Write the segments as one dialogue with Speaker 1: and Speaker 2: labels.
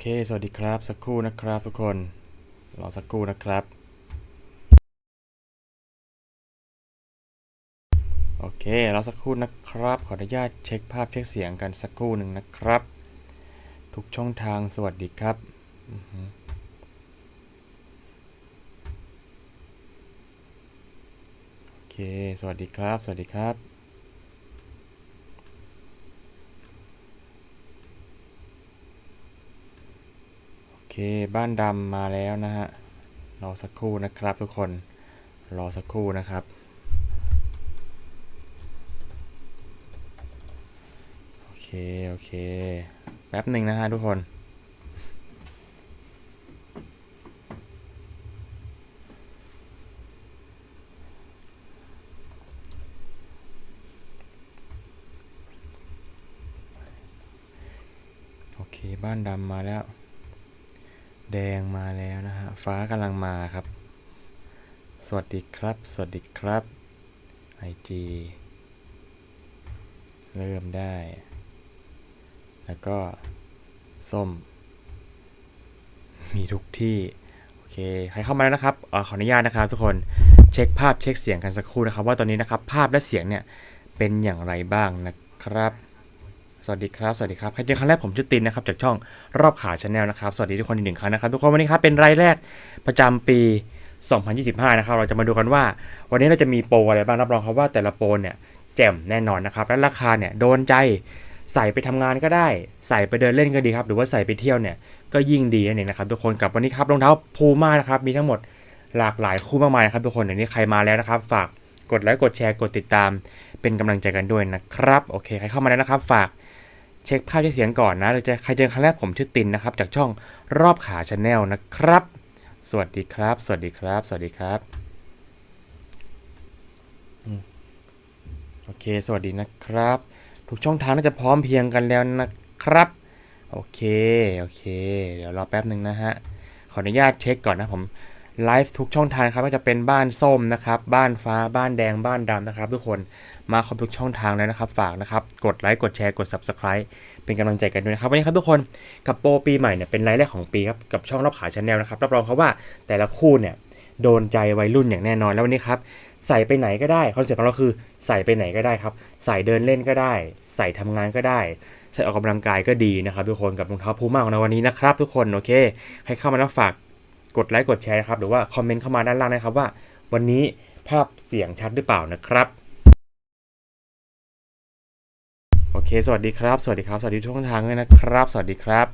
Speaker 1: เค สวัสดีครับ สักครู่นะครับทุกคน รอสักครู่นะครับ โอเค รอสักครู่นะครับ ขออนุญาตเช็คภาพเช็คเสียงกันสักครู่หนึ่งนะครับ ทุกช่องทางสวัสดีครับโอเค สวัสดีครับ สวัสดีครับ เคบ้านดำมาแล้วนะฮะ รอสักครู่นะครับทุกคน รอสักครู่นะครับ โอเค โอเค แป๊บหนึ่งนะฮะทุกคนโอเคบ้านดำมาแล้ว ดงมาแล้วนะฮะ ฟ้ากำลังมาครับ สวัสดีครับ สวัสดีครับ IG เริ่มได้ แล้วก็ ส้ม มีทุกที่ โอเค ใครเข้ามาแล้วนะครับออขออนุญาตนะครับทุกคน เช็คภาพเช็คเสียงกันสักครู่นะครับ ว่าตอนนี้นะครับ ภาพและเสียงเนี่ย เป็นอย่างไรบ้างนะครับ สวัสดีครับ สวัสดีครับใครเจอครั้งแรกผมชื่อตินนะครับ จากช่องรอบขาชาแนลนะครับ สวัสดีทุกคนอีกหนึ่งครั้งนะครับ ทุกคนวันนี้ครับเป็นรายแรกประจำปี 2025 นะครับ เราจะมาดูกันว่า วันนี้เราจะมีโปรอะไรบ้างรับรองครับว่าแต่ละโปรเนี่ยแจ่มแน่นอนนะครับ และราคาเนี่ยโดนใจใส่ไปทำงานก็ได้ ใส่ไปเดินเล่นก็ดีครับ หรือว่าใส่ไปเที่ยวเนี่ยก็ยิ่งดีนั่นเองนะครับทุกคนกับวันนี้ครับรองเท้าพูม่านะครับมีทั้งหมดหลากหลายคู่มากมายนะครับทุกคนเดี๋ยวนี้ใครมาแล้วนะครับ ฝากกดไลค์กดแชร์กดติดตาม เป็นกำลังใจกันด้วยนะครับโอเคใครเข้ามาแล้วนะครับ ฝาก เช็คภาพเช็คเสียงก่อนนะเราจะใครเจอครั้งแรกผมชื่อตินนะครับ จากช่องรอบขาชาแนลนะครับ สวัสดีครับ สวัสดีครับ สวัสดีครับโอเค สวัสดีนะครับ ทุกช่องทางน่าจะพร้อมเพียงกันแล้วนะครับ โอเค โอเค เดี๋ยวรอแป๊บหนึ่งนะฮะ ขออนุญาตเช็คก่อนนะผมไลฟ์ทุกช่องทางครับไม่ว่าจะเป็นบ้านส้มนะครับ บ้านฟ้าบ้านแดงบ้านดำนะครับ ทุกคน มาครบทุกช่องทางแล้วนะครับ ฝากนะครับ กดไลค์กดแชร์กด Subscribe เป็นกำลังใจกันด้วยนะครับ วันนี้ครับทุกคนกับโปรปีใหม่เนี่ยเป็นไลฟ์แรกของปีครับกับช่องรอบขาชาแนลนะครับรับรองครับว่าแต่ละคู่เนี่ยโดนใจวัยรุ่นอย่างแน่นอนแล้ววันนี้ครับใส่ไปไหนก็ได้คอนเซ็ปต์ของเราคือใส่ไปไหนก็ได้ครับ ใส่เดินเล่นก็ได้ ใส่ทำงานก็ได้ ใส่ออกกำลังกายก็ดีนะครับ ทุกคนกับรองเท้าพูม่าของเราวันนี้นะครับ ทุกคนโอเค ให้เข้ามาแล้วฝากกดไลค์กดแชร์นะครับหรือว่าคอมเมนต์เข้ามาด้านล่างนะครับว่า วันนี้ภาพเสียงชัดหรือเปล่านะครับ โอเค สวัสดีครับ สวัสดีครับ สวัสดีทุกทางเลยนะครับ สวัสดีครับ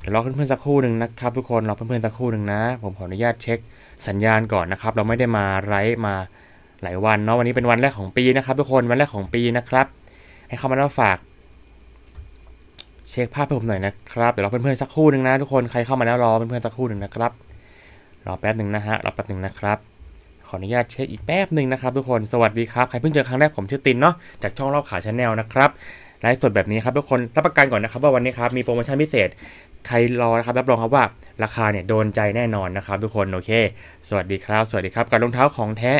Speaker 1: เดี๋ยวรอเพื่อนๆสักครู่หนึ่งนะครับ ทุกคนรอเพื่อนๆสักครู่หนึ่งนะ ผมขออนุญาตเช็คสัญญาณก่อนนะครับ เราไม่ได้มาไลฟ์มาหลายวันเนาะวันนี้เป็นวันแรกของปีนะครับทุกคนวันแรกของปีนะครับ ให้เข้ามาแล้วฝาก เช็คภาพให้ผมหน่อยนะครับเดี๋ยวรอเพื่อนๆสักครู่หนึ่งนะทุกคนใครเข้ามาแล้วรอเพื่อนๆสักครู่หนึ่งนะครับรอแป๊บหนึ่งนะฮะรอแป๊บหนึ่งนะครับ ออนุญาตเช็คอีกแป๊บหนึ่งนะครับทุกคนสวัสดีครับใครเพิ่งเจอครั้งแรกผมชื่อตินเนาะจากช่องรอบขาชาแนลนะครับไลฟ์สดแบบนี้ครับทุกคนรับประกันก่อนนะครับว่าวันนี้ครับมีโปรโมชั่นพิเศษ ใครรอนะครับรับรองครับว่าราคาเนี่ยโดนใจแน่นอนนะครับทุกคนโอเค สวัสดีครับ สวัสดีครับกับรองเท้าของแท้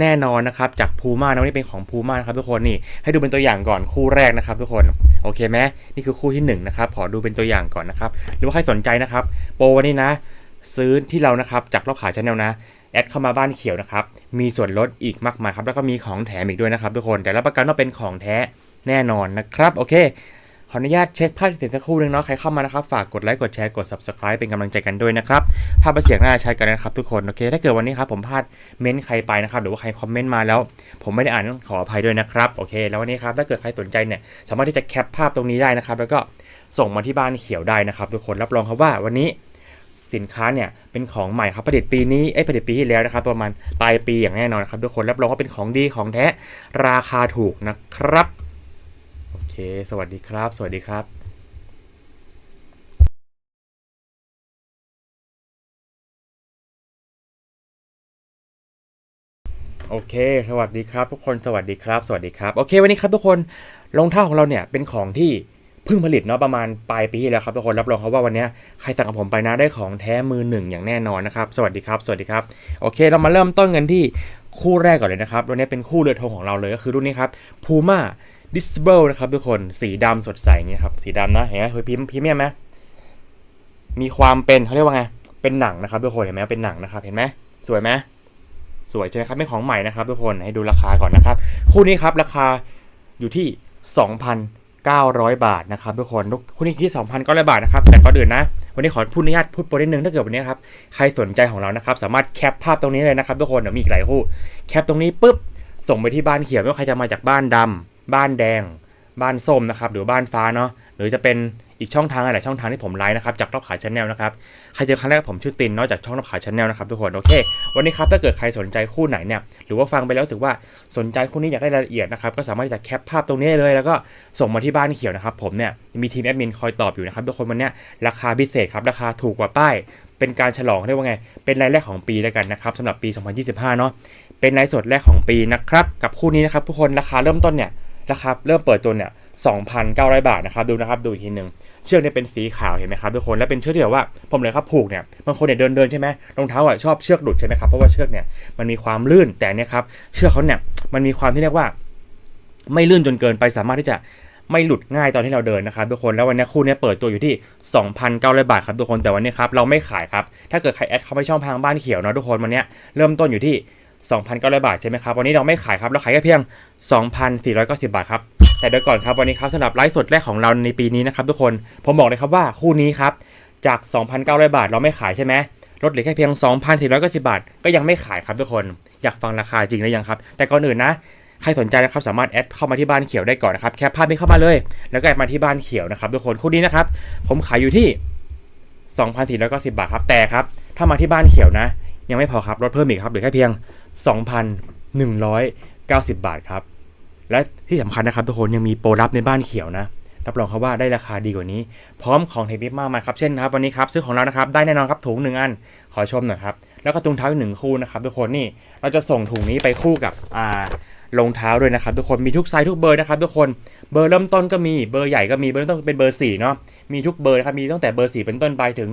Speaker 1: แน่นอนนะครับจากพูม่านะวันนี้เป็นของพูม่านะครับทุกคนนี่ให้ดูเป็นตัวอย่างก่อนคู่แรกนะครับทุกคนโอเคไหมนี่คือคู่ที่หนึ่งนะครับขอดูเป็นตัวอย่างก่อนนะครับหรือว่าใครสนใจนะครับโปรวันนี้นะ ซื้อที่เรานะครับจากรอบขายชาแนลนะ แอดเข้ามาบ้านเขียวนะครับ มีส่วนลดอีกมากมายครับ แล้วก็มีของแถมอีกด้วยนะครับทุกคน แต่รับประกันว่าเป็นของแท้แน่นอนนะครับ โอเค ขออนุญาตเช็คภาพเสียงสักครู่นึงเนาะ ใครเข้ามานะครับ ฝากกดไลค์ กดแชร์ กด subscribe เป็นกำลังใจกันด้วยนะครับ ภาพเสียงน่าจะชัดกันนะครับทุกคน โอเค ถ้าเกิดวันนี้ครับผมพลาดเม้นต์ใครไปนะครับ หรือว่าใครคอมเมนต์มาแล้ว ผมไม่ได้อ่านขออภัยด้วยนะครับ โอเค แล้ววันนี้ครับ ถ้าเกิดใครสนใจเนี่ย สามารถที่จะแคปภาพตรงนี้ได้นะครับ แล้วก็ส่งมาที่บ้านเขียวได้นะครับ ทุกคน รับรองครับว่าวันนี้ สินค้าเนี่ยเป็นของใหม่ครับผลิตปีนี้เอ้ผลิตปีที่แล้วนะครับ ประมาณปลายปีอย่างแน่นอนครับทุกคนรับรองว่าเป็นของดีของแท้ราคาถูกนะครับโอเค สวัสดีครับ สวัสดีครับโอเค สวัสดีครับทุกคน สวัสดีครับ สวัสดีครับ โอเค วันนี้ครับทุกคน รองเท้าของเราเนี่ยเป็นของที่ พิ่งผลิตเนาะประมาณปลายปีแล้วครับทุกคนรับรองครับว่าวันนี้ใครสั่งกับผมไปนะได้ของแท้มือหนึ่งอย่างแน่นอนนะครับ สวัสดีครับ สวัสดีครับ โอเค เรามาเริ่มต้นกันที่คู่แรกก่อนเลยนะครับวันนี้เป็นคู่เรือธงของเราเลยก็คือรุ่นนี้ครับ Puma Disable นะครับทุกคนสีดำสดใสเงี้ยครับสีดำนะเห็นไหมเฮ้ยพิมพ์พิมพ์ไหมมีความเป็นเขาเรียกว่าไงเป็นหนังนะครับทุกคนเห็นไหมเป็นหนังนะครับเห็นไหมสวยไหมสวยใช่ไหมครับเป็นของใหม่นะครับทุกคนให้ดูราคาก่อนนะครับคู่นี้ครับราคาอยู่ที่ 900 บาทนะครับทุกคนคู่นี้อยู่ที่2,900 บาทนะครับแต่ก่อนอื่นนะ วันนี้ขอพูดอนุญาตพูดโปรนิดนึงถ้าเกิดวันนี้ครับใครสนใจของเรานะครับสามารถแคปภาพตรงนี้เลยนะครับทุกคนเดี๋ยวมีอีกหลายคู่แคปตรงนี้ปุ๊บส่งไปที่บ้านเขียวไม่ว่าใครจะมาจากบ้านดำบ้านแดง บ้านส้มนะครับหรือบ้านฟ้าเนาะ รือจะเป็นอีกช่องทางอะไรช่องทางที่ผมไลฟ์นะครับจากรอบขายชาแนลนะครับใครเจอครั้งแรกผมชื่อตินนอกจากช่องรอบขายชาแนลนะครับทุกคนโอเค วันนี้ครับถ้าเกิดใครสนใจคู่ไหนเนี่ยหรือว่าฟังไปแล้วรู้สึกว่าสนใจคู่นี้อยากได้รายละเอียดนะครับก็สามารถที่จะแคปภาพตรงนี้เลย แล้วก็ส่งมาที่บ้านเขียวนะครับผมเนี่ยมีทีมแอดมินคอยตอบอยู่นะครับทุกคนวันนี้ราคาพิเศษครับราคาถูกกว่าป้ายเป็นการฉลองเรียกว่าไง เป็นรายแรกของปีแล้วกันนะครับสำหรับปี 2025 เนาะเป็นรายสดแรกของปีนะครับกับคู่นี้นะครับทุกคนราคาเริ่มต้นเนี่ยราคาเริ่มเปิดตัวเนี่ย 2,900 บาทนะครับดูนะครับดูอีกทีหนึ่งเชือกเนี่ยเป็นสีขาวเห็นไหมครับทุกคนและเป็นเชือกที่แบบว่าผมเลยครับผูกเนี่ยบางคนเนี่ยเดินเดินใช่ไหมรองเท้าอะชอบเชือกหลุดใช่ไหมครับเพราะว่าเชือกเนี่ยมันมีความลื่นแต่เนี่ยครับเชือกเขาเนี่ยมันมีความที่เรียกว่า ไม่ลื่นจนเกินไปสามารถที่จะไม่หลุดง่ายตอนที่เราเดินนะครับทุกคนแล้ววันนี้คู่นี้เปิดตัวอยู่ที่ 2,900 บาทครับทุกคนแต่วันนี้ครับเราไม่ขายครับถ้าเกิดใครแอดเข้าไปช่องทางบ้านเขียวเนาะทุกคนวันนี้เริ่มต้นอยู่ที่ 2,900 บาทใช่ไหมครับ วันนี้เราไม่ขายครับเราขายแค่เพียง 2,490 บาทครับ แต่เดี๋ยวก่อนครับวันนี้ครับสำหรับไลฟ์สดแรกของเราในปีนี้นะครับทุกคน ผมบอกเลยครับว่าคู่นี้ครับจาก 2,900 บาทเราไม่ขายใช่ไหมลดเหลือแค่เพียง 2,490 บาท ก็ยังไม่ขายครับทุกคน อยากฟังราคาจริงหรือยังครับ แต่ก่อนอื่นนะ ใครสนใจนะครับสามารถแอดเข้ามาที่บ้านเขียวได้ก่อนนะครับ แคปภาพนี้เข้ามาเลย แล้วก็แอดมาที่บ้านเขียวนะครับทุกคน คู่นี้นะครับ ผมขายอยู่ที่ 2,490 บาทครับ แต่ครับ ถ้ามาที่บ้านเขียวนะ ยังไม่พอครับ ลดเพิ่มอีกครับ เหลือแค่เพียง 2,190 บาทครับ และที่สำคัญนะครับทุกคนยังมีโปรรับในบ้านเขียวนะ รับรองครับว่าได้ราคาดีกว่านี้ พร้อมของเทปมากมายครับ เช่นครับวันนี้ครับซื้อของเรานะครับได้แน่นอนครับถุงหนึ่งอัน ขอชมหน่อยครับ แล้วก็ถุงเท้าอีกหนึ่งคู่นะครับทุกคนนี่เราจะส่งถุงนี้ไปคู่กับอ่ารองเท้าด้วยนะครับทุกคนมีทุกไซส์ทุกเบอร์นะครับทุกคนเบอร์เริ่มต้นก็มีเบอร์ใหญ่ก็มีเบอร์เริ่มต้นเป็นเบอร์4เนาะมีทุกเบอร์นะครับมีตั้งแต่เบอร์ 4 เป็นต้นไปถึง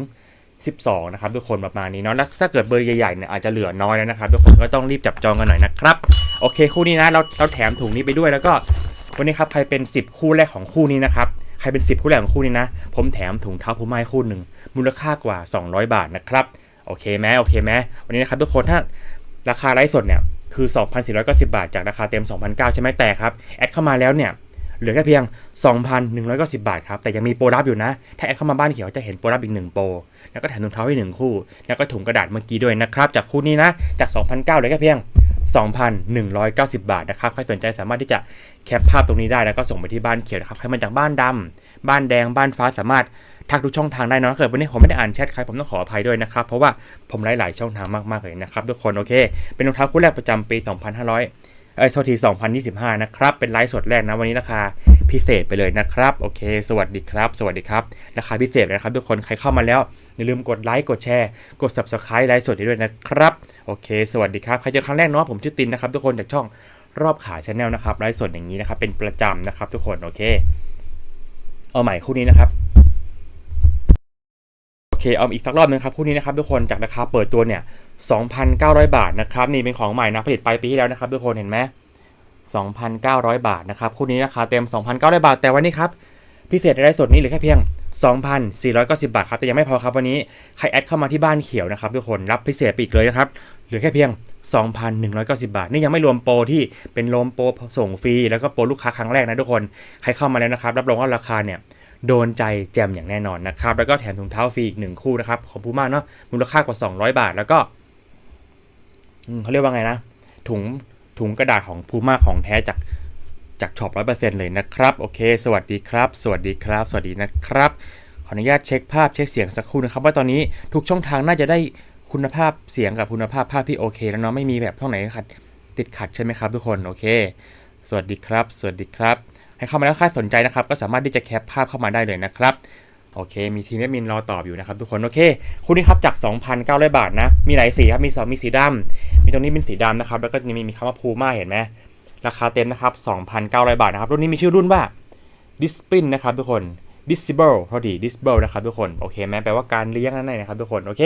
Speaker 1: 12 นะครับทุกคนประมาณนี้เนาะแล้วถ้าเกิดเบอร์ใหญ่ๆเนี่ยอาจจะเหลือน้อยแล้วนะครับทุกคนก็ต้องรีบจับจองกันหน่อยนะครับโอเคคู่นี้นะเราเราแถมถุงนี้ไปด้วยแล้วก็วันนี้ครับใครเป็น 10 คู่แรกของคู่นี้นะครับใครเป็น 10 คู่แรกของคู่นี้นะ ผมแถมถุงเท้าผู้ไม้คู่หนึ่งมูลค่ากว่า 200 บาทนะครับโอเคไหมโอเคไหมวันนี้นะครับทุกคนถ้าราคาไลฟ์สดเนี่ยคือ 2,490 บาท จากราคาเต็ม 2,900 ใช่ไหมแต่ครับแอดเข้ามาแล้วเนี่ย เหลือแค่เพียง 2,190 บาทครับ แต่ยังมีโปรรับอยู่นะ ถ้าแอดเข้ามาบ้านเขียวจะเห็นโปรรับอีกหนึ่งโปร แล้วก็แถมถุงเท้าให้หนึ่งคู่ แล้วก็ถุงกระดาษเมื่อกี้ด้วยนะครับ จากคู่นี้นะ จาก 2,900เหลือแค่เพียง 2,190 บาทนะครับ ใครสนใจสามารถที่จะแคปภาพตรงนี้ได้แล้วก็ส่งไปที่บ้านเขียวนะครับ ใครมาจากบ้านดำบ้านแดง บ้านฟ้าสามารถทักทุกช่องทางได้นะเกิดวันนี้ผมไม่ได้อ่านแชทใครผมต้องขออภัยด้วยนะครับ เพราะว่าผมไลฟ์หลายช่องทางมากๆเลยนะครับทุกคน โอเค เป็นรองเท้าคู่แรกประจำปี 2,500 เอ้ยโทษที 2025 นะครับ เป็นไลฟ์สดแรกนะ วันนี้ราคาพิเศษไปเลยนะครับ โอเค สวัสดีครับ สวัสดีครับ ราคาพิเศษนะครับ ทุกคน ใครเข้ามาแล้ว อย่าลืมกดไลค์ กดแชร์ กด subscribe ไลฟ์สดให้ด้วยนะครับ โอเค สวัสดีครับ ใครเจอครั้งแรกเนาะ ผมชื่อตินนะครับ ทุกคน จากช่องรอบขาชาแนลนะครับ ไลฟ์สดอย่างนี้นะครับ เป็นประจำนะครับ ทุกคน โอเค เอาใหม่คู่นี้นะครับ เคเอาอีกสักรอบหนึงครับคู่นี้นะครับทุกคนจากราคาเปิดตัวเนี่ย 2,900 บาทนะครับนี่เป็นของใหม่นะผลิตปลายปีที่แล้วนะครับทุกคนเห็นไหม2,900 บาทนะครับคู่นี้ราคาเต็ม 2,900 บาท แต่วันนี้ครับพิเศษในไลฟ์สดนี้หลือแค่เพียง 2,490 บาทครับแต่ยังไม่พอครับวันนี้ใครแอดเข้ามาที่บ้านเขียวนะครับทุกคนรับพิเศษไปอีกเลยนะครับเหลือแค่เพียง 2,190 บาท นี่ยังไม่รวมโปรที่เป็นรวมโปรส่งฟรีแล้วก็โปรลูกค้าครั้งแรกนะทุกคนใครเข้ามาแล้วนะครับรับรองว่าราคาเนี่ย โดนใจแจมอย่างแน่นอนนะครับ แล้วก็แถมถุงเท้าฟรีอีกหนึ่งคู่นะครับของพูม่าเนาะมูลค่ากว่า 200 บาท แล้วก็เขาเรียกว่าไงนะ ถุงถุงกระดาษของพูม่าของแท้จากจากช็อปร้อยเปอร์เซ็นต์เลยนะครับ โอเค สวัสดีครับ สวัสดีครับ สวัสดีนะครับ ขออนุญาตเช็คภาพเช็คเสียงสักครู่นะครับ ว่าตอนนี้ทุกช่องทางน่าจะได้คุณภาพเสียงกับคุณภาพภาพที่โอเค แล้วเนาะไม่มีแบบช่องไหนขัดติดขัดใช่ไหมครับทุกคน โอเค สวัสดีครับ สวัสดีครับ ให้เข้ามาแล้วใครสนใจนะครับ ก็สามารถที่จะแคปภาพเข้ามาได้เลยนะครับโอเค มีทีมแอดมินรอตอบอยู่นะครับทุกคน โอเคคุณนี่ครับจาก 2,900 บาทนะ มีหลายสีครับ มีสองมีสีดำมีตรงนี้เป็นสีดำนะครับ แล้วก็จะมีมีคำว่าพูม่าเห็นไหม ราคาเต็มนะครับ 2,900 บาทนะครับ รุ่นนี้มีชื่อรุ่นว่า Dispin นะครับทุกคน Disable เท่าดี Disable นะครับทุกคน โอเคไหมแปลว่าการเลี้ยงนั่นเองนะครับทุกคน โอเค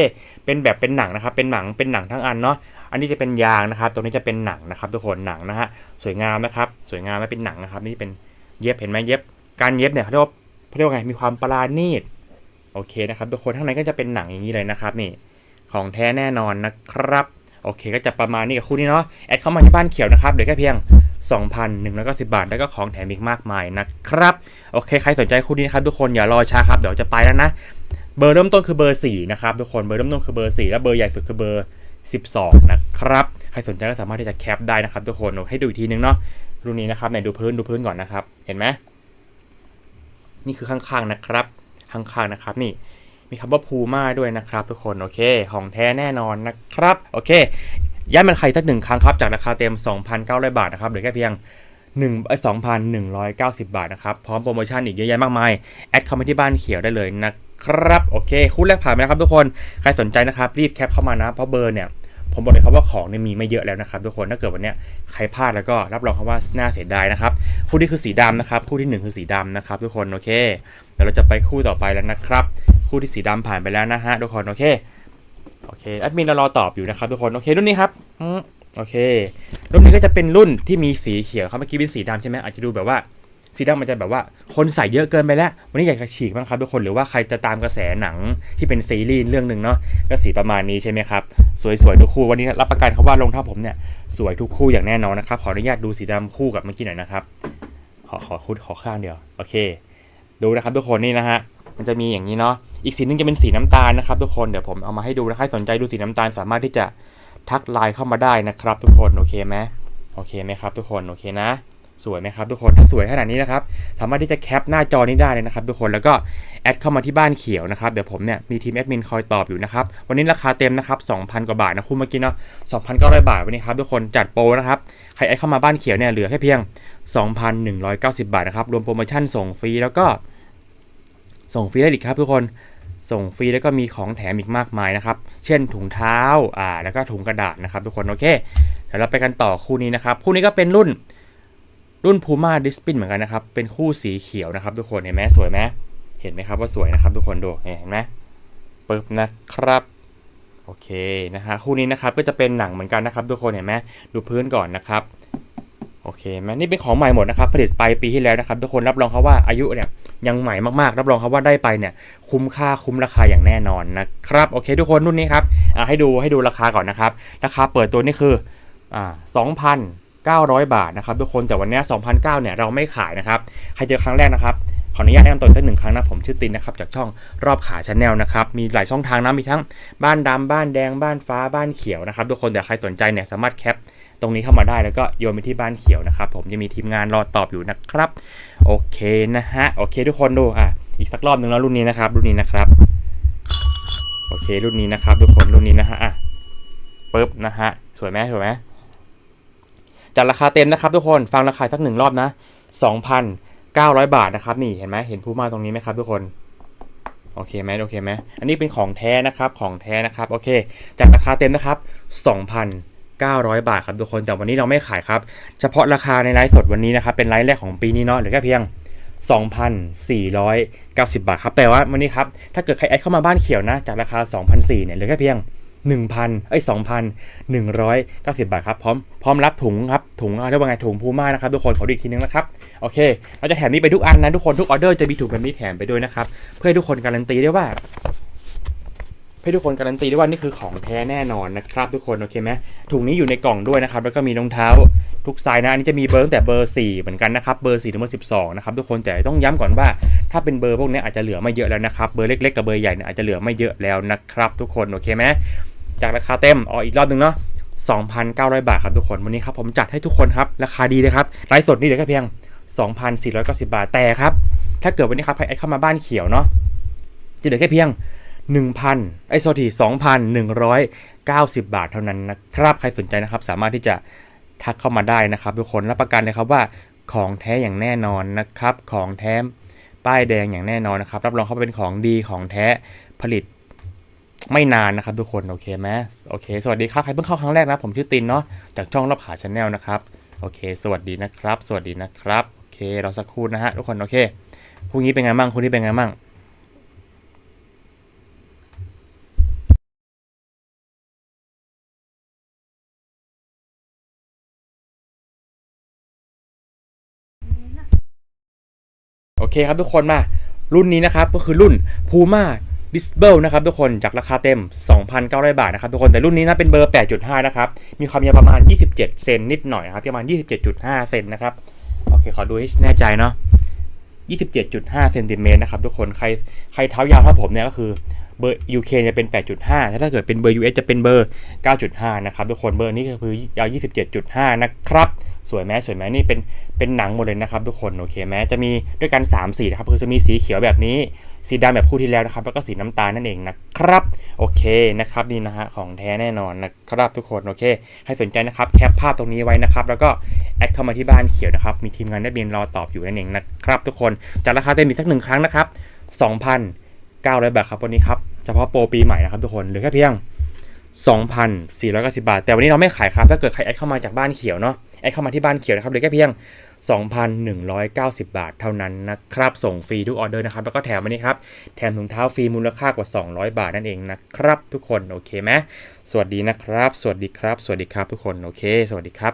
Speaker 1: เป็นแบบเป็นหนังนะครับ เป็นหนัง เป็นหนังทั้งอันเนาะ อันนี้จะเป็นยางนะครับ ตรงนี้จะเป็นหนังนะครับทุกคน หนังนะฮะ สวยงามนะครับ สวยงามและเป็นหนังนะครับ นี่เป็น เย็บเห็นไหมเย็บ การเย็บเนี่ยเขาเรียกว่าเขาเรียกว่าไงมีความปราณีตโอเคนะครับทุกคนข้างในก็จะเป็นหนังอย่างนี้เลยนะครับนี่ของแท้แน่นอนนะครับ โอเคก็จะประมาณนี้กับคู่นี้เนาะแอดเข้ามาที่บ้านเขียวนะครับเดี๋ยวแค่เพียง 2,190 บาท แล้วก็ของแถมอีกมากมายนะครับโอเคใครสนใจคู่นี้นะครับทุกคนอย่ารอช้าครับเดี๋ยวจะไปแล้วนะเบอร์เริ่มต้นคือเบอร์4นะครับทุกคนเบอร์เริ่มต้นคือเบอร์4และเบอร์ใหญ่สุดคือเบอร์ 12 นะครับ ใครสนใจก็สามารถที่จะแคปได้นะครับทุกคนให้ดูอีกทีนึงเนาะรุ่นนี้นะครับไหนดูพื้นดูพื้นก่อนนะครับ เห็นไหมนี่คือข้างๆนะครับ ข้างๆนะครับนี่มีคำว่าพูม่าด้วยนะครับทุกคนโอเค ของแท้แน่นอนนะครับ โอเคย้ำมันใครสักหนึ่งครั้งครับ จากราคาเต็ม 2,900 บาทนะครับเหลือแค่เพียง1ไอ้2,190 บาทนะครับ พร้อมโปรโมชั่นอีกเยอะแยะมากมาย แอดเข้ามาที่บ้านเขียวได้เลยนะ ครับโอเคคู่แรกผ่านไปแล้วครับทุกคนใครสนใจนะครับรีบแคปเข้ามานะเพราะเบอร์เนี่ยผมบอกเลยครับว่าของเนี่ยมีไม่เยอะแล้วนะครับทุกคนถ้าเกิดวันนี้ใครพลาดแล้วก็รับรองครับว่าน่าเสียดายนะครับคู่ที่คือสีดำนะครับคู่ที่หนึ่งคือสีดำนะครับทุกคนโอเคเดี๋ยวเราจะไปคู่ต่อไปแล้วนะครับคู่ที่สีดำผ่านไปแล้วนะฮะทุกคนโอเคโอเคแอดมินเรารอตอบอยู่นะครับทุกคนโอเครุ่นนี้ครับโอเค รุ่นนี้ก็จะเป็นรุ่นที่มีสีเขียวครับเมื่อกี้เป็นสีดำใช่ไหมอาจจะดูแบบว่า สีดำมันจะแบบว่าคนใส่เยอะเกินไปแล้ว วันนี้อยากจะฉีกบ้างครับทุกคนหรือว่าใครจะตามกระแสหนังที่เป็นซีรีส์เรื่องหนึ่งเนาะก็สีประมาณนี้ใช่ไหมครับสวยๆทุกคู่วันนี้รับประกันครับว่ารองเท้าผมเนี่ยสวยทุกคู่อย่างแน่นอนนะครับขออนุญาตดูสีดำคู่กับเมื่อกี้หน่อยนะครับขอขอคุดขอข้างเดียวโอเค ดูนะครับทุกคนนี่นะฮะมันจะมีอย่างนี้เนาะอีกสีหนึงจะเป็นสีน้ำตาลนะครับทุกคนเดี๋ยวผมเอามาให้ดูนะใครสนใจดูสีน้ำตาลสามารถที่จะทักไลน์เข้ามาได้นะครับ ทุกคนโอเคไหมโอเคไหมครับ ทุกคนโอเคนะ สวยไหมครับทุกคนถ้าสวยขนาดนี้นะครับสามารถที่จะแคปหน้าจอนี้ได้เลยนะครับทุกคนแล้วก็แอดเข้ามาที่บ้านเขียวนะครับเดี๋ยวผมเนี่ยมีทีมแอดมินคอยตอบอยู่นะครับวันนี้ราคาเต็มนะครับ2,000 กว่าบาทนะคุณเมื่อกี้เนาะ2,900 บาทวันนี้ครับทุกคนจัดโปรนะครับใครแอดเข้ามาบ้านเขียวเนี่ยเหลือแค่เพียง 2,190 บาทนะครับรวมโปรโมชั่นส่งฟรีแล้วก็ ส่งฟรีได้อีกครับทุกคนส่งฟรีแล้วก็มีของแถมอีกมากมายนะครับ เช่นถุงเท้าอ่าแล้วก็ถุงกระดาษนะครับทุกคนโอเคเดี๋ยวเราไปกันต่อคู่นี้นะครับคู่นี้ก็เป็นรุ่น รุ่น Puma d i s p i n เหมือนกันนะครับ เป็นคู่สีเขียวนะครับ ทุกคนเห็นไหมสวยไหมเห็นไหมครับว่าสวยนะครับทุกคนดูเห็นไหมปึ๊บนะครับโอเคนะฮะคู่นี้นะครับก็จะเป็นหนังเหมือนกันนะครับ ทุกคนเห็นไหมดูพื้นก่อนนะครับโอเคไหมนี่เป็นของใหม่หมดนะครับ ผลิตไปปีที่แล้วนะครับ ทุกคนรับรองครับว่าอายุเนี่ยยังใหม่มากๆ รับรองครับว่าได้ไปเนี่ยคุ้มค่าคุ้มราคาอย่างแน่นอนนะครับโอเค ทุกคนรุ่นนี้ครับให้ดูให้ดูราคาก่อนนะครับราคาเปิดตัวนี่คืออ่า 900 บาทนะครับทุกคนแต่วันนี้2,900เนี่ยเราไม่ขายนะครับใครเจอครั้งแรกนะครับขออนุญาตแนะนำตัวสักหนึ่งครั้งนะผมชื่อตินนะครับจากช่องรอบขาชาแนลนะครับมีหลายช่องทางนะมีทั้งบ้านดำบ้านแดงบ้านฟ้าบ้านเขียวนะครับทุกคนแต่ใครสนใจเนี่ยสามารถแคปตรงนี้เข้ามาได้แล้วก็โยนไปที่บ้านเขียวนะครับผมจะมีทีมงานรอตอบอยู่นะครับโอเคนะฮะโอเค ทุกคนดูอะอีกสักรอบหนึ่งแล้วรุ่นนี้นะครับรุ่นนี้นะครับโอเครุ่นนี้นะครับทุกคนรุ่นนี้นะฮะอะปึ๊บนะฮะสวยไหมสวยไหม จากราคาเต็มนะครับทุกคนฟังราคาสักหนึ่งรอบนะ 2,900 บาทนะครับนี่เห็นไหมเห็นผู้มาตรงนี้ไหมครับทุกคนโอเคไหมโอเคไหมอันนี้เป็นของแท้นะครับของแท้นะครับโอเค จากราคาเต็มนะครับ 2,900 บาทครับทุกคนแต่วันนี้เราไม่ขายครับ เฉพาะราคาในไลฟ์สดวันนี้นะครับเป็นไลฟ์แรกของปีนี้เนาะเหลือแค่เพียง2,490 บาทครับ แต่ว่าวันนี้ครับ ถ้าเกิดใครแอดเข้ามาบ้านเขียวนะ จากราคา 2,400เนี่ยเหลือแค่เพียง 1,000เอ้ย2,190 บาทครับพร้อมพร้อมรับถุงครับถุงเรียกว่าไงถุงพูม่านะครับทุกคนขอดูอีกทีนึงนะครับโอเค เราจะแถมนี้ไปทุกอันนะทุกคนทุกออเดอร์จะมีถุงแบบนี้แถมไปด้วยนะครับเพื่อให้ทุกคนการันตีได้ว่าให้ทุกคนการันตีได้ว่านี่คือของแท้แน่นอนนะครับ ทุกคนโอเคไหมถุงนี้อยู่ในกล่องด้วยนะครับแล้วก็มีรองเท้าทุกไซส์นะอันนี้จะมีเบอร์ตั้งแต่เบอร์ 4 เหมือนกันนะครับเบอร์4ถึงเบอร์12นะครับทุกคนแต่ต้องย้ำก่อนว่า ถ้าเป็นเบอร์พวกนี้อาจจะเหลือไม่เยอะแล้วนะครับเบอร์เล็กๆกับเบอร์ใหญ่เนี่ยอาจจะเหลือไม่เยอะแล้วนะครับ ทุกคนโอเคไหม จากราคาเต็มอ๋ออีกรอบหนึ่งเนาะ2,900 บาทครับทุกคน วันนี้ครับผมจัดให้ทุกคนครับ ราคาดีเลยครับไลฟ์สดนี่เหลือแค่เพียง 2,490 บาท แต่ครับ ถ้าเกิดวันนี้ครับใครแอดเข้ามาบ้านเขียวเนาะ จะเหลือแค่เพียง 1,000ไอ้โซที2,190 บาทเท่านั้นนะครับ ใครสนใจนะครับ สามารถที่จะทักเข้ามาได้นะครับ ทุกคน รับประกันเลยครับว่าของแท้อย่างแน่นอนนะครับ ของแท้ป้ายแดงอย่างแน่นอนนะครับ รับรองเขาเป็นของดีของแท้ผลิต ไม่นานนะครับทุกคนโอเคไหมโอเค สวัสดีครับใครเพิ่งเข้าครั้งแรกนะผมชื่อตินเนาะจากช่องรอบขาชาแนลนะครับโอเค สวัสดีนะครับ สวัสดีนะครับโอเคเราสักครู่นะฮะทุกคนโอเคพรุ่งนี้เป็นไงบ้างคุณนี้เป็นไงบ้างโอเคครับทุกคนมารุ่นนี้นะครับก็คือรุ่น Puma d i s b l e นะครับทุกคนจากราคาเต็ม 2,900 บาทนะครับทุกคนแต่รุ่นนี้นะเป็นเบอร์ 8.5 นะครับ มีความยาวประมาณ 27 เซนนิดหน่อยครับประมาณ 27.5 เซนนะครับ โอเค ขอดูให้แน่ใจเนาะ27.5 เซนติเมตรนะครับทุกคนใครใครเท้ายาวเท่าผมเนี่ยก็คือเบอร์ UK จะเป็น 8.5 ถ้าเกิดเป็นเบอร์ US จะเป็นเบอร์ 9.5 นะครับทุกคนเบอร์นี้ก็คือยาว 27.5 นะครับ สวยไหมสวยไหมนี่เป็นเป็นหนังหมดเลยนะครับทุกคนโอเคไหมจะมีด้วยกัน3สีนะครับคือจะมีสีเขียวแบบนี้ สีดำแบบคู่ที่แล้วนะครับ แล้วก็สีน้ำตาลนั่นเองนะครับโอเคนะครับนี่นะฮะของแท้แน่นอนนะครับทุกคนโอเค ให้สนใจนะครับแคปภาพตรงนี้ไว้นะครับ แล้วก็แอดเข้ามาที่บ้านเขียวนะครับมีทีมงานได้บินรอตอบอยู่นั่นเองนะครับทุกคนจากราคาเต็มอีกสักหนึ่งครั้งนะครับ2,900บาทครับวันนี้ครับเฉพาะโปรปีใหม่นะครับทุกคนเหลือแค่เพียง 2,490 บาท แต่วันนี้เราไม่ขายครับ ถ้าเกิดใครแอดเข้ามาจากบ้านเขียวเนาะ แอดเข้ามาที่บ้านเขียวนะครับเหลือแค่เพียง 2,190 บาท เท่านั้นนะครับ ส่งฟรีทุกออเดอร์นะครับ แล้วก็แถมวันนี้ครับ แถมถุงเท้าฟรีมูลค่ากว่า 200 บาทนั่นเองนะครับ ทุกคน โอเคไหมสวัสดีนะครับ สวัสดีครับ สวัสดีครับทุกคน โอเค สวัสดีครับ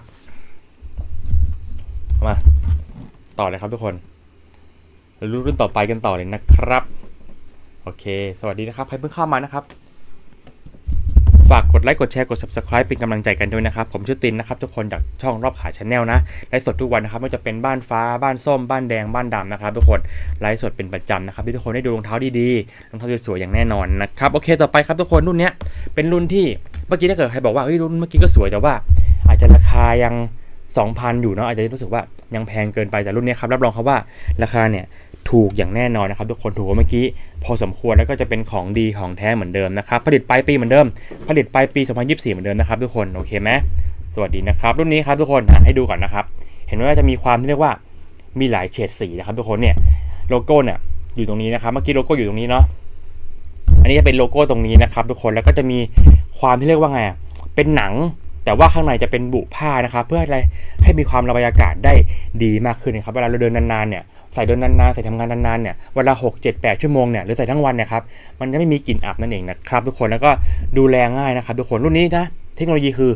Speaker 1: มา ต่อเลยครับทุกคนเรารู้รุ่นต่อไปกันต่อเลยนะครับ โอเค สวัสดีนะครับ ใครเพิ่งเข้ามานะครับ ฝากกดไลค์กดแชร์กด subscribe เป็นกำลังใจกันด้วยนะครับ ผมชื่อตินนะครับทุกคนจากช่องรอบขายชาแนลนะไลฟ์สดทุกวันนะครับไม่ว่าจะเป็นบ้านฟ้าบ้านส้ม บ้านแดงบ้านดำนะครับทุกคนไลฟ์สดเป็นประจำนะครับที่ทุกคนได้ดูรองเท้าดีๆรองเท้าสวยๆอย่างแน่นอนนะครับโอเคต่อไปครับทุกคนรุ่นเนี้ยเป็นรุ่นที่เมื่อกี้ถ้าเกิดใครบอกว่าเฮ้ยรุ่นเมื่อกี้ก็สวยแต่ว่า อาจจะราคายัง 2,000 อยู่เนาะอาจจะรู้สึกว่ายังแพงเกินไปแต่รุ่นนี้ครับรับรองครับว่าราคาเนี่ยถูกอย่างแน่นอนนะครับทุกคนถูกกว่าเมื่อกี้พอสมควรแล้วก็จะเป็นของดีของแท้เหมือนเดิมนะครับผลิตปลายปีเหมือนเดิม ผลิตปลายปี 2024 เหมือนเดิมนะครับทุกคนโอเคไหมสวัสดีนะครับ รุ่นนี้ครับทุกคนให้ดูก่อนนะครับ เห็นว่าจะมีความที่เรียกว่ามีหลายเฉดสีนะครับทุกคนเนี่ยโลโก้เนี่ยอยู่ตรงนี้นะครับเมื่อกี้โลโก้อยู่ตรงนี้เนาะอันนี้จะเป็นโลโก้ตรงนี้นะครับทุกคนแล้วก็จะมีความที่เรียกว่าไงเป็นหนัง แต่ว่าข้างในจะเป็นบุผ้านะครับ เพื่ออะไรให้มีความระบายอากาศได้ดีมากขึ้นนะครับเวลาเราเดินนานๆเนี่ยใส่เดินนานๆใส่ทำงานนานๆเนี่ยเวลา6 7 8 ชั่วโมงเนี่ยหรือใส่ทั้งวันเนี่ยครับมันจะไม่มีกลิ่นอับนั่นเองนะครับทุกคนแล้วก็ดูแลง่ายนะครับทุกคนรุ่นนี้นะเทคโนโลยีคือ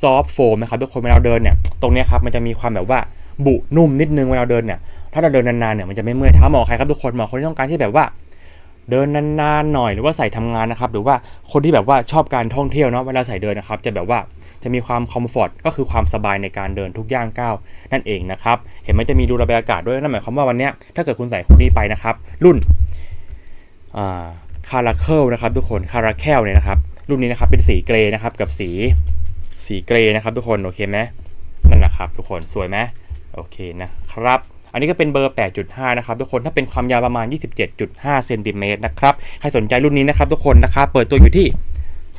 Speaker 1: ซอฟต์โฟมนะครับทุกคนเวลาเดินเนี่ยตรงนี้ครับมันจะมีความแบบว่าบุนุ่มนิดนึงเวลาเดินเนี่ยถ้าเราเดินนานๆเนี่ยมันจะไม่เมื่อยเท้าเหมาะใครครับทุกคนเหมาะคนที่ต้องการที่แบบว่าเดินนานๆหน่อยหรือว่าใส่ทำงานนะครับหรือว่าคนที่แบบว่าชอบการท่องเที่ยวเนาะเวลาใส่เดินนะครับจะแบบว่า จะมีความคอมฟอร์ตก็คือความสบายในการเดินทุกย่างก้าวนั่นเองนะครับ เห็นไหมจะมีรูระบายอากาศด้วยนั่นหมายความว่าวันนี้ถ้าเกิดคุณใส่คู่นี้ไปนะครับ รุ่นคาราเคิลนะครับทุกคนคาราแคลเนี่ยนะครับรุ่นนี้นะครับเป็นสีเกรย์นะครับกับสีสีเกรย์นะครับ ทุกคนโอเคไหมนั่นแหละครับ ทุกคนสวยไหมโอเคนะครับอันนี้ก็เป็นเบอร์ 8.5 นะครับทุกคน ถ้าเป็นความยาวประมาณ 27.5 เซนติเมตรนะครับ ใครสนใจรุ่นนี้นะครับทุกคนนะครับเปิดตัวอยู่ที่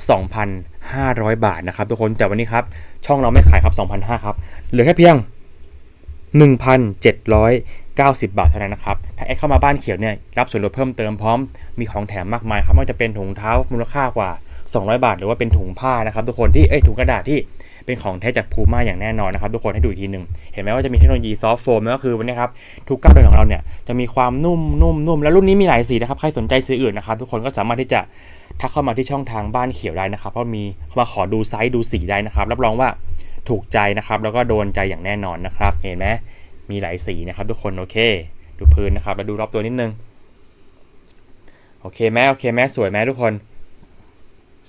Speaker 1: 2,000 500 บาทนะครับทุกคนแต่วันนี้ครับ ช่องเราไม่ขายครับ2,500ครับเหลือแค่เพียง 1,790 บาทเท่านั้นนะครับถ้าแอดเข้ามาบ้านเขียวเนี่ยรับส่วนลดเพิ่มเติมพร้อมมีของแถมมากมายครับไม่ว่าจะเป็นถุงเท้ามูลค่ากว่า 200 บาท หรือว่าเป็นถุงผ้านะครับทุกคนที่เอ้ยถุงกระดาษที่เป็นของแท้จากพูม่าอย่างแน่นอนนะครับทุกคนให้ดูอีกทีหนึ่งเห็นไหมว่าจะมีเทคโนโลยีซอฟต์โฟมก็คือวันนี้ครับทุกก้าวเดินของเราเนี่ยจะมีความนุ่มนุ่มนุ่มแล้วรุ่นนี้มีหลายสีนะครับใครสนใจสีอื่นนะครับทุกคนก็สามารถที่จะ ทักเข้ามาที่ช่องทางบ้านเขียวได้นะครับ เพราะมีมาขอดูไซส์ดูสีได้นะครับ รับรองว่าถูกใจนะครับ แล้วก็โดนใจอย่างแน่นอนนะครับ เห็นไหมมีหลายสีนะครับทุกคนโอเค ดูพื้นนะครับ แล้วดูรอบตัวนิดนึง โอเคไหมโอเคไหมสวยไหมทุกคน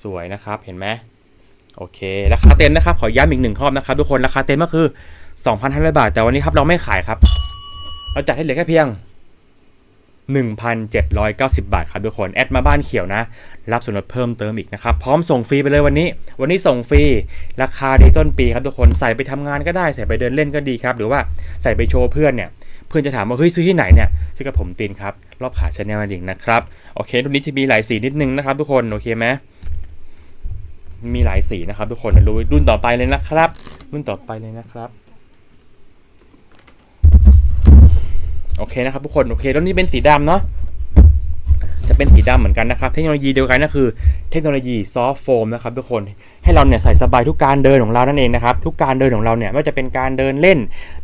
Speaker 1: สวยนะครับเห็นไหมโอเค ราคาเต็มนะครับ ขอย้ำอีกหนึ่งรอบนะครับ ทุกคน ราคาเต็มก็คือ 2,500 บาท แต่วันนี้ครับเราไม่ขายครับ เราจัดให้เหลือแค่เพียง 1,790 บาทครับทุกคน แอดมาบ้านเขียวนะ รับส่วนลดเพิ่มเติมอีกนะครับ พร้อมส่งฟรีไปเลยวันนี้ วันนี้ส่งฟรี ราคาดีต้นปีครับทุกคน ใส่ไปทำงานก็ได้ ใส่ไปเดินเล่นก็ดีครับ หรือว่าใส่ไปโชว์เพื่อนเนี่ย เพื่อนจะถามว่าเฮ้ยซื้อที่ไหนเนี่ย ซื้อกับผมตีนครับ รอบขาชแนลนั่นเองนะครับ โอเครุ่นนี้จะมีหลายสีนิดนึงนะครับทุกคน โอเคไหมมีหลายสีนะครับทุกคนดูรุ่นต่อไปเลยนะครับ รุ่นต่อไปเลยนะครับ โอเคนะครับทุกคนโอเครุ่นนี้เป็นสีดำเนาะจะเป็นสีดำเหมือนกันนะครับ เทคโนโลยีเดียวกันก็คือเทคโนโลยีซอฟต์โฟมนะครับทุกคนให้เราเนี่ยใส่สบายทุกการเดินของเรานั่นเองนะครับ ทุกการเดินของเราเนี่ยไม่ว่าจะเป็นการเดินเล่น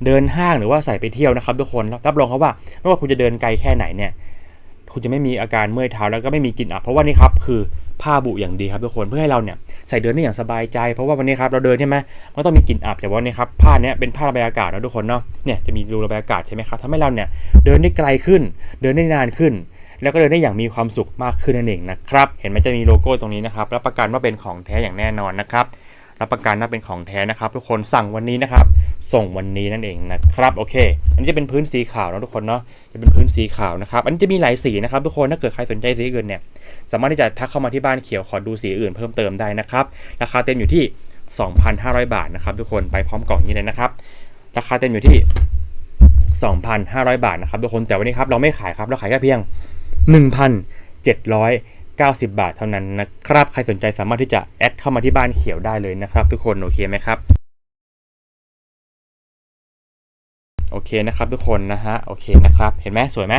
Speaker 1: เดินห้างหรือว่าใส่ไปเที่ยวนะครับ ทุกคนรับรองเขาว่า ไม่ว่าคุณจะเดินไกลแค่ไหนเนี่ย คุณจะไม่มีอาการเมื่อยเท้าแล้วก็ไม่มีกลิ่นอับเพราะว่านี่ครับคือผ้าบุอย่างดีครับทุกคนเพื่อให้เราเนี่ยใส่เดินได้อย่างสบายใจ เพราะว่าวันนี้ครับเราเดินใช่ไหมมันต้องมีกลิ่นอับแต่ว่านี่ครับผ้าเนี้ยเป็นผ้าระบายอากาศนะทุกคนเนาะเนี่ยจะมีรูระบายอากาศใช่ไหมครับทำให้เราเนี่ยเดินได้ไกลขึ้น เดินได้นานขึ้น แล้วก็เดินได้อย่างมีความสุขมากขึ้นนั่นเองนะครับเห็นไหมจะมีโลโก้ตรงนี้นะครับรับประกันว่าเป็นของแท้อย่างแน่นอนนะครับ รับประกันว่าเป็นของแท้นะครับ ทุกคนสั่งวันนี้นะครับ ส่งวันนี้นั่นเองนะครับโอเค อันนี้จะเป็นพื้นสีขาวนะทุกคนเนาะจะเป็นพื้นสีขาวนะครับอันนี้จะมีหลายสีนะครับทุกคนถ้าเกิดใครสนใจสีอื่นเนี่ยสามารถที่จะทักเข้ามาที่บ้านเขียวขอดูสีอื่นเพิ่มเติมได้นะครับราคาเต็มอยู่ที่ 2,500 บาทนะครับทุกคนไปพร้อมกล่องนี้เลยนะครับราคาเต็มอยู่ที่ 2,500 บาทนะครับทุกคนแต่วันนี้ครับเราไม่ขายครับเราขายแค่เพียง 90 บาทเท่านั้นนะครับ ใครสนใจสามารถที่จะแอดเข้ามาที่บ้านเขียวได้เลยนะครับ ทุกคนโอเคไหมครับโอเคนะครับทุกคนนะฮะโอเคนะครับเห็นไหมสวยไหม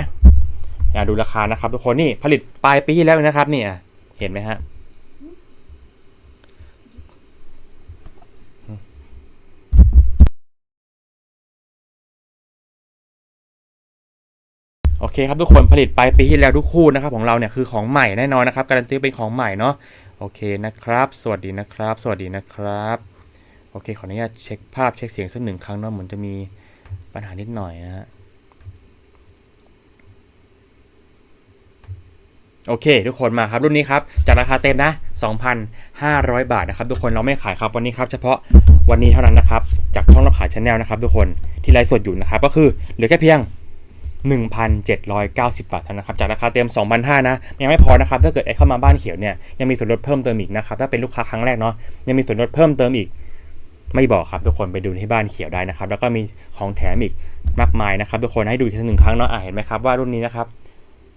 Speaker 1: อยาดูราคานะครับทุกคนนี่ผลิตปลายปีแล้วนะครับนี่เห็นไหมฮะ โอเคครับทุกคนผลิตไปปีที่แล้วทุกคู่นะครับของเราเนี่ยคือของใหม่แน่นอนนะครับการันตีเป็นของใหม่เนาะโอเคนะครับ สวัสดีนะครับ สวัสดีนะครับ โอเคขออนุญาตเช็คภาพเช็คเสียงสักหนึ่งครั้งเนาะเหมือนจะมีปัญหานิดหน่อยนะฮะโอเค ทุกคนมาครับรุ่นนี้ครับจากราคาเต็มนะ 2,500 บาทนะครับทุกคนเราไม่ขายครับวันนี้ครับเฉพาะวันนี้เท่านั้นนะครับจากช่องเราขายชาแนลนะครับทุกคนที่ไลฟ์สดอยู่นะครับก็คือเหลือแค่เพียง 1,790 บาทเท่านั้นนะครับจากราคาเต็ม 2,500นะยังไม่พอนะครับถ้าเกิดไอเข้ามาบ้านเขียวเนี่ยยังมีส่วนลดเพิ่มเติมอีกนะครับถ้าเป็นลูกค้าครั้งแรกเนาะยังมีส่วนลดเพิ่มเติมอีก ไม่บอกครับทุกคนไปดูที่บ้านเขียวได้นะครับแล้วก็มีของแถมอีกมากมายนะครับทุกคนให้ดูอีกทีหนึ่งครั้งเนาะะเห็นไหมครับว่ารุ่นนี้นะครับ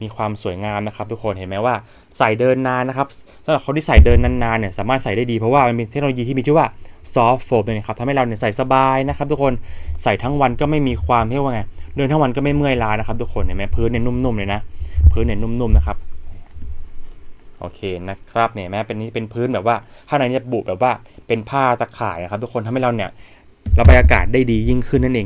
Speaker 1: มีความสวยงามนะครับ ทุกคนเห็นไหมว่าใส่เดินนานนะครับสำหรับคนที่ใส่เดินนานๆเนี่ยสามารถใส่ได้ดีเพราะว่ามันเป็นเทคโนโลยีที่มีชื่อว่า soft foam เนี่ยนะครับทำให้เราเนี่ยใส่สบายนะครับทุกคนใส่ทั้งวันก็ไม่มีความเรียกว่าไงเดินทั้งวันก็ไม่เมื่อยล้านะครับ ทุกคนเห็นไหมพื้นเนี่ยนุ่มๆเลยนะพื้นเนี่ยนุ่มๆนะครับโอเคนะครับเนี่ยแม้เป็นนี่เป็นพื้นแบบว่าข้างในเนี่ยบุแบบว่าเป็นผ้าตะข่ายนะครับ ทุกคนทำให้เราเนี่ยระบายอากาศได้ดียิ่งขึ้นนั่นเอง